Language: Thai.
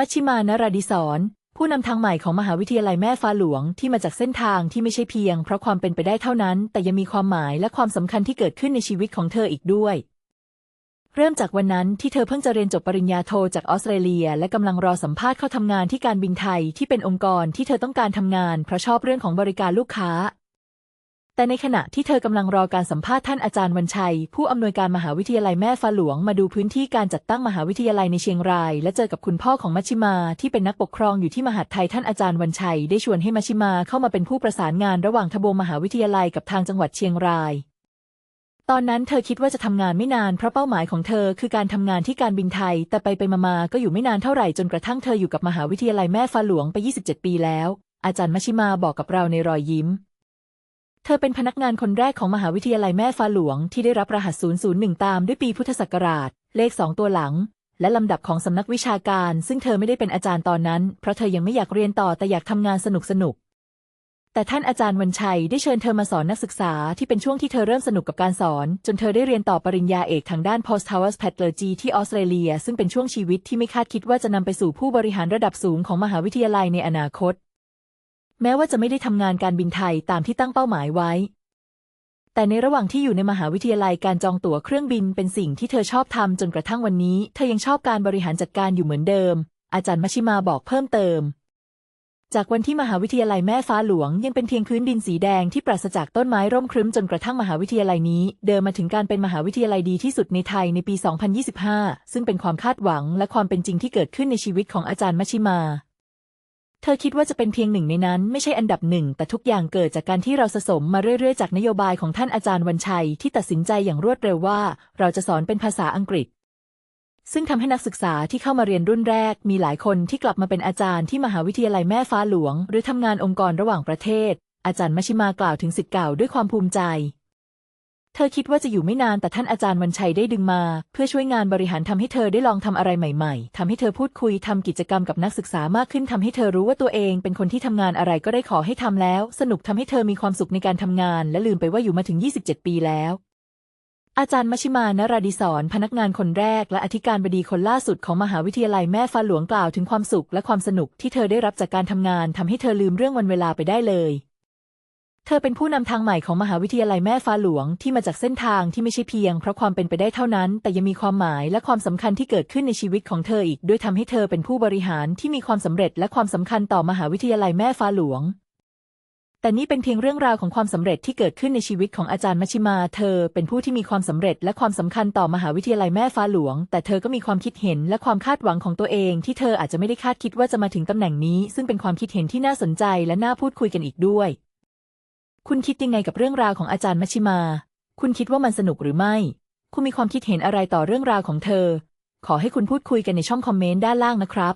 มัชชิมานราดิศรผู้นำทางใหม่ของมหาวิทยาลัยแม่ฟ้าหลวงที่มาจากเส้นทางที่ไม่ใช่เพียง เพราะความเป็นไปได้เท่านั้น แต่ยังมีความหมายและความสำคัญที่เกิดขึ้นในชีวิตของเธออีกด้วย เริ่มจากวันนั้นที่เธอเพิ่งจะเรียนจบปริญญาโทจากออสเตรเลีย และกำลังรอสัมภาษณ์เข้าทำงานที่การบินไทยที่เป็นองค์กรที่เธอต้องการทำงานเพราะชอบเรื่องของบริการลูกค้า แต่ในขณะที่เธอกำลังรอการสัมภาษณ์ท่านอาจารย์วันชัย ผู้อำนวยการมหาวิทยาลัยแม่ฟ้าหลวงมาดูพื้นที่การจัดตั้งมหาวิทยาลัยในเชียงราย และเจอกับคุณพ่อของมัชชิมาที่เป็นนักปกครองอยู่ที่มหาดไทยท่านอาจารย์วันชัย ได้ชวนให้มัชชิมาเข้ามาเป็นผู้ประสานงานระหว่างทบงมหาวิทยาลัยกับทางจังหวัดเชียงราย ตอนนั้นเธอคิดว่าจะทำงานไม่นานเพราะเป้าหมายของเธอคือการทำงานที่การบินไทย แต่ไปไปมาๆก็อยู่ไม่นานเท่าไหร่จนกระทั่งเธออยู่กับมหาวิทยาลัยแม่ฟ้าหลวงไป 27 ปีแล้ว อาจารย์มัชชิมาบอกกับเราในรอยยิ้ม เธอเป็นพนักงานคนแรกของมหาวิทยาลัยแม่ฟ้าหลวงที่ได้รับรหัส 001 ตามด้วยปีพุทธศักราช เลข 2 ตัวหลัง และลำดับของสำนักวิชาการ ซึ่งเธอไม่ได้เป็นอาจารย์ตอนนั้น เพราะเธอยังไม่อยากเรียนต่อแต่อยากทำงานสนุกสนุกๆแต่ท่านอาจารย์วันชัยได้เชิญเธอมาสอนนักศึกษาที่เป็นช่วงที่เธอเริ่มสนุกกับการสอน จนเธอได้เรียนต่อปริญญาเอกทางด้าน Post Hours Pathology ที่ออสเตรเลีย ซึ่งเป็นช่วงชีวิตที่ไม่คาดคิดว่าจะนำไปสู่ผู้บริหารระดับสูงของมหาวิทยาลัยในอนาคต แม้ว่าจะไม่ได้ทำงานการบินไทยตามที่ตั้งเป้าหมายไว้ แต่ในระหว่างที่อยู่ในมหาวิทยาลัยการจองตั๋วเครื่องบินเป็นสิ่งที่เธอชอบทำจนกระทั่งวันนี้ เธอยังชอบการบริหารจัดการอยู่เหมือนเดิม อาจารย์มัชิมาบอกเพิ่มเติม จากวันที่มหาวิทยาลัยแม่ฟ้าหลวง ยังเป็นเพียงพื้นดินสีแดงที่ปราศจากต้นไม้ร่มครึ้มจนกระทั่งมหาวิทยาลัยนี้ เดินมาถึงการเป็นมหาวิทยาลัยดีที่สุดในไทยในปี 2025 ซึ่งเป็นความคาดหวังและความเป็นจริงที่เกิดขึ้นในชีวิตของอาจารย์มัชิมา เธอคิดว่าจะเป็นเพียงหนึ่งในนั้นไม่ใช่อันดับหนึ่งแต่ทุกอย่างเกิดจากการที่เราสะสมมาเรื่อยๆ จากนโยบายของท่านอาจารย์วันชัย ที่ตัดสินใจอย่างรวดเร็วว่า เราจะสอนเป็นภาษาอังกฤษ ซึ่งทำให้นักศึกษาที่เข้ามาเรียนรุ่นแรก มีหลายคนที่กลับมาเป็นอาจารย์ที่มหาวิทยาลัยแม่ฟ้าหลวง หรือทำงานองค์กรระหว่างประเทศ อาจารย์มชิมากล่าวถึงสิทธิ์เก่าด้วยความภูมิใจ เธอคิดว่าจะอยู่ไม่นานแต่ท่านอาจารย์วันชัยได้ดึงมา เพื่อช่วยงานบริหารทำให้เธอได้ลองทำอะไรใหม่ ๆทำให้เธอพูดคุยทำกิจกรรมกับนักศึกษามากขึ้นทำให้เธอรู้ว่าตัวเองเป็นคนที่ทำงานอะไรก็ได้ขอให้ทำแล้ว สนุกทำให้เธอมีความสุขในการทำงาน และลืมไปว่าอยู่มาถึง 27 ปีแล้ว อาจารย์มชิมานราดิศรพนักงานคนแรก และอธิการบดีคนล่าสุดของมหาวิทยาลัยแม่ฟ้าหลวงกล่าวถึงความสุขและความสนุกที่เธอได้รับจากการทำงานทำให้เธอลืมเรื่องวันเวลาไปได้เลย เธอเป็นผู้นำทางใหม่ของมหาวิทยาลัยแม่ฟ้าหลวงที่มาจากเส้นทางที่ไม่ใช่เพียงเพราะความเป็นไปได้เท่านั้น แต่ยังมีความหมายและความสำคัญที่เกิดขึ้นในชีวิตของเธออีก ด้วยทำให้เธอเป็นผู้บริหารที่มีความสำเร็จและความสำคัญต่อมหาวิทยาลัยแม่ฟ้าหลวง แต่นี่เป็นเพียงเรื่องราวของความสำเร็จที่เกิดขึ้นในชีวิตของอาจารย์มัชชิมา เธอเป็นผู้ที่มีความสำเร็จและความสำคัญต่อมหาวิทยาลัยแม่ฟ้าหลวง แต่เธอก็มีความคิดเห็นและความคาดหวังของตัวเอง ที่เธออาจจะไม่ได้คาดคิดว่าจะมาถึงตำแหน่งนี้ ซึ่งเป็นความคิดเห็นที่น่าสนใจและน่าพูดคุยกันอีกด้วย คุณคิดยังไงกับเรื่องราวของอาจารย์มัชชิมา คุณคิดว่ามันสนุกหรือไม่ คุณมีความคิดเห็นอะไรต่อเรื่องราวของเธอ ขอให้คุณพูดคุยกันในช่องคอมเมนต์ด้านล่างนะครับ